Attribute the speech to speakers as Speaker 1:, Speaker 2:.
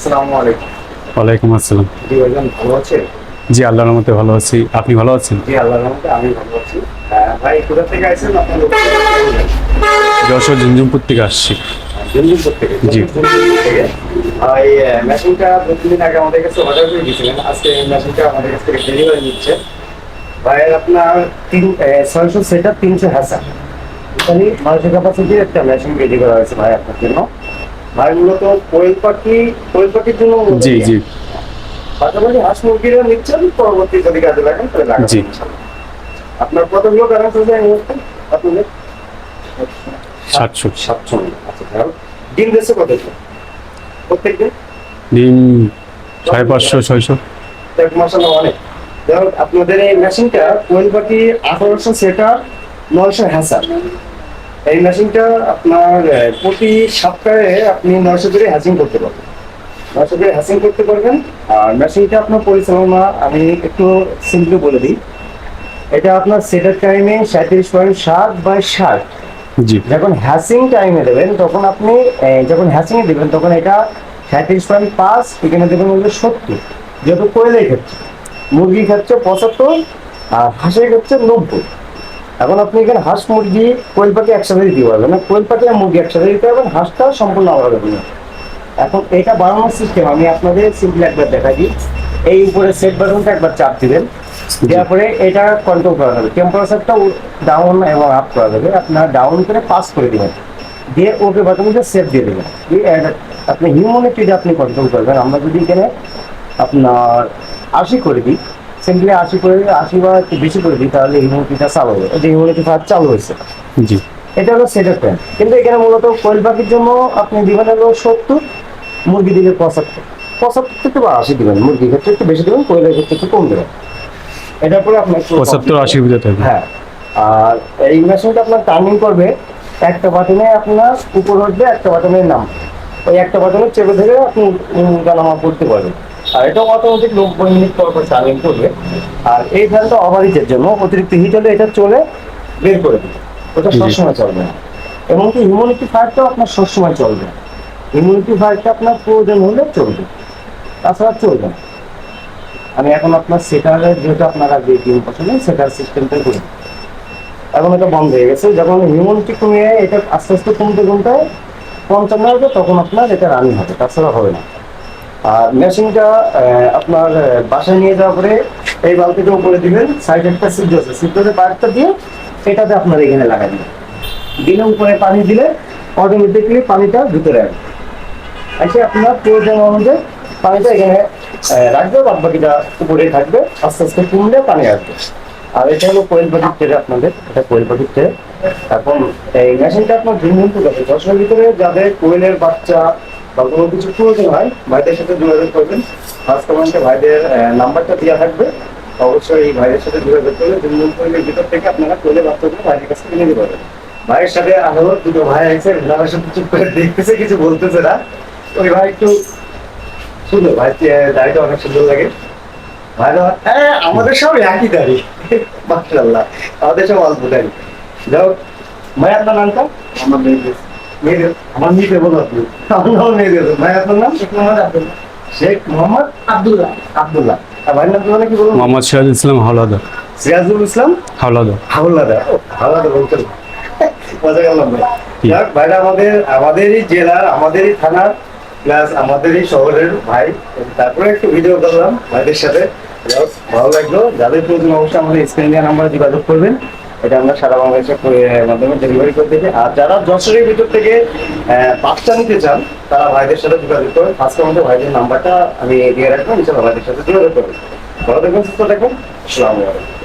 Speaker 1: আসসালামু আলাইকুম।
Speaker 2: ওয়ালাইকুম আসসালাম।
Speaker 1: জি ভাইজান ভালো আছেন?
Speaker 2: জি আল্লাহর রহমতে ভালো আছি। আপনি ভালো আছেন?
Speaker 1: জি আল্লাহর রহমতে আমি ভালো আছি। আহ, ভাই কোথা থেকে আইছেন আপনার
Speaker 2: যশোর ঝুনঝুমপুর থেকে আসছি।
Speaker 1: থেকে?
Speaker 2: জি।
Speaker 1: ভাই মেশিনটা আগে আমাদের কাছে অর্ডার করে দিয়েছিলেন। আজকে মেশিনটা আমাদের কাছ থেকে ডেলিভারি নিচ্ছে। ভাই আপনার তিন ছয়শো সেটা তিনশো হাজার এখানে নয়শো ক্যাপাসিটির একটা মেশিন রেডি করা হয়েছে ভাই আপনার জন্য। ভাই মূলত কোয়েল পাখি কোয়েল পাখির জন্য
Speaker 2: জি জি।
Speaker 1: পাশাপাশি হাঁস মুরগিরও নিচ্ছেন পরবর্তী যদি কাজে লাগান তাহলে লাগাবেন
Speaker 2: জি।
Speaker 1: আপনার কতগুলো ব্যালেন্স আছে এই মুহূর্তে? আপনাদের?
Speaker 2: সাতশো
Speaker 1: সাতশো আচ্ছা ডিম দিচ্ছে কত প্রত্যেক দিন?
Speaker 2: ডিম সাড়ে পাঁচশো ছয়শো।
Speaker 1: এক মাসাল অনেক। যাই হোক, আপনাদের এই মেশিনটা কোয়েল পাখি আঠারোশো সেটা নয়শো হ্যাসার এই মেশিনটা আপনার প্রতি সপ্তাহে আপনি নয়শো করে হ্যাচিং করতে পারবেন। নয়শো করে হ্যাচিং করতে পারবেন। আর মেশিনটা আপনার পরিচালনা আমি একটু সিম্পলি বলে দিই। এটা আপনার সেটার টাইমে সাঁত্রিশ পয়েন্ট সাত বাই ষাট।
Speaker 2: জি।
Speaker 1: যখন হ্যাসিং টাইমে দেবেন তখন আপনি যখন হ্যাসিং এ দেবেন তখন এটা সাঁত্রিশ পয়েন্ট পাঁচ এখানে দেবেন হলো সত্তর। যেহেতু কোয়েলের ক্ষেত্রে মুরগি ক্ষেত্রে পঁচাত্তর আর হাঁসের ক্ষেত্রে নব্বই। এখন আপনি এখানে হাঁস মুরগি কোয়েল পাখি একসাথে দিতে পারবেন না। কোয়েল পাখি আর মুরগি একসাথে দিতে পারবেন হাঁসটা সম্পূর্ণ আলাদা দেবেন এখন এটা বানানোর সিস্টেম আমি আপনাদের সিম্পল একবার দেখাই দিই। এই উপরে সেট বাটনটা একবার চাপ দিবেন। দেওয়ার পরে এটা কন্ট্রোল করা যাবে। টেম্পারেচারটা ডাউন এবং আপ করা যাবে। আপনার ডাউন করে পাস করে দেবেন। দিয়ে ওকে বাটনটা সেট দিয়ে দেবেন। আপনি হিউম্যানিটিটা আপনি কন্ট্রোল করবেন। আমরা যদি এখানে আপনার আশি করে দিই সিম্পলি আশি করে আশি বা একটু বেশি করে দিই তাহলে হিউম্যানিটিটা চালু হবে। এই যে হিউম্যানিটি ফার চালু হয়েছে।
Speaker 2: জি।
Speaker 1: এটা হলো সেটের প্যান কিন্তু এখানে মূলত কোয়েল পাখির জন্য আপনি দিবেন হলো সত্তর মুরগি দিলে পঁচাত্তর। পঁচাত্তর থেকে বা আশি দিবেন মুরগির ক্ষেত্রে একটু বেশি দেবেন কোয়েলের ক্ষেত্রে একটু কম দেবেন। এটার পরে আপনার
Speaker 2: পঁচাত্তর আশির ভিতরে থাকবে।
Speaker 1: হ্যাঁ। আর এই মেশিনটা আপনার টার্নিং করবে একটা বাটনে আপনার উপর উঠবে একটা বাটনের নাম। ওই একটা বাটনে চেপে ধরে আপনি গানামা করতে পারবেন। আর এটা অটোমেটিক নব্বই মিনিট পর পর টার্নিং করবে। আর এই ফ্যানটা ওভারিজের জন্য অতিরিক্ত হিট হলে এটা চলে বের করে দেবে। ওটা সবসময় চলবে না। এমনকি হিউম্যানিটি ফায়ারটাও আপনার সবসময় চলবে হিউম্যানিটি ফায়ারটা আপনার প্রয়োজন হলে চলবে। তাছাড়া চলবে না। আমি এখন আপনার সেটারের যেহেতু আপনারা যে ডিম পছন্দ সেটার সিস্টেমটা করি এখন এটা বন্ধ হয়ে গেছে। যখন হিউম্যানিটি কমিয়ে এটা আস্তে আস্তে কমতে কমতে পঞ্চান্ন হবে তখন আপনার এটা রানিং হবে। তাছাড়া হবে না। আর মেশিনটা আপনার বাসায় নিয়ে যাওয়ার পরে এই বালতিটা উপরে দিবেন সাইডে একটা সিদ্ধ আছে সিদ্ধতে পাইপটা দিয়ে এটাতে আপনার এখানে লাগাই দিবেন। দিলে উপরে পানি দিলে অটোমেটিকলি পানিটা ভিতরে আসবে। এসে আপনার প্রয়োজন অনুযায়ী পানিটা এখানে রাখবে বাদ বাকিটা উপরে থাকবে, আস্তে আস্তে কমলে পানি আসবে। আর এটা হলো কোয়েল পাখির ট্রে আপনাদের, এটা কোয়েল পাখির ট্রে এখন এই মেশিনটা আপনার ভিন্ন ভিন্ন আছে দশের ভিতরে যাদের কোয়েলের বাচ্চা বা কোনো কিছু প্রয়োজন হয়, ভাইদের সাথে যোগাযোগ করবেন। ফার্স্ট কমেন্টে ভাইদের নাম্বারটা দেওয়া থাকবে। অবশ্যই এই ভাইদের সাথে যোগাযোগ করলে ভিন্ন কোয়েলের ভিতর থেকে আপনারা কোয়েলের বাচ্চাগুলো ভাইয়ের কাছ পারবেন। ভাইয়ের সাথে দুটো ভাই আছে সাথে চুপ করে দেখতেছে, কিছু বলতেছে না। ওই ভাই একটু সুন্দর, ভাই দাড়িটা অনেক সুন্দর লাগে। ভাই হ্যাঁ আমাদের সব একই দাড়ি। মাশাআল্লাহ, আমাদের সব অল্প দাড়ি। যাও ভাই, আপনার নামটা? আমার আমার মেয়েদের বলো আপনি। আমার নাম মেয়েদের ভাই আপনার নাম? শেখ মোহাম্মদ আব্দুল্লাহ শেখ মোহাম্মদ আব্দুল্লাহ। আব্দুল্লাহ। ভাইয়ের নাম কি বলুন?
Speaker 2: মোহাম্মদ সিরাজ ইসলাম হাওলাদার।
Speaker 1: সিরাজুল ইসলাম
Speaker 2: হাওলাদার।
Speaker 1: হাওলাদা ও, হাওলাদা মজা গেলাম ভাই। ভাইরা আমাদের আমাদেরই জেলার আমাদেরই থানার প্লাস আমাদেরই শহরের ভাই। তারপরে একটু ভিডিও করলাম ভাইদের সাথে। ভালো লাগল। যাদের প্রয়োজন অবশ্যই আমাদের স্ক্রিনে নাম্বারে যোগাযোগ করবেন। এটা আমরা সারা বাংলাদেশের মাধ্যমে ডেলিভারি করে দিই আর যারা যশোরের ভিতর থেকে বাচ্চা নিতে চান, তারা ভাইদের সাথে যোগাযোগ করবেন ফার্স্ট আমাদের ভাইদের নাম্বারটা আমি দিয়ে রাখব ইনশাল্লাহ ভাইদের সাথে যোগাযোগ করবেন ভালো দেখবেন সুস্থ থাকবেন আসসালামু আলাইকুম।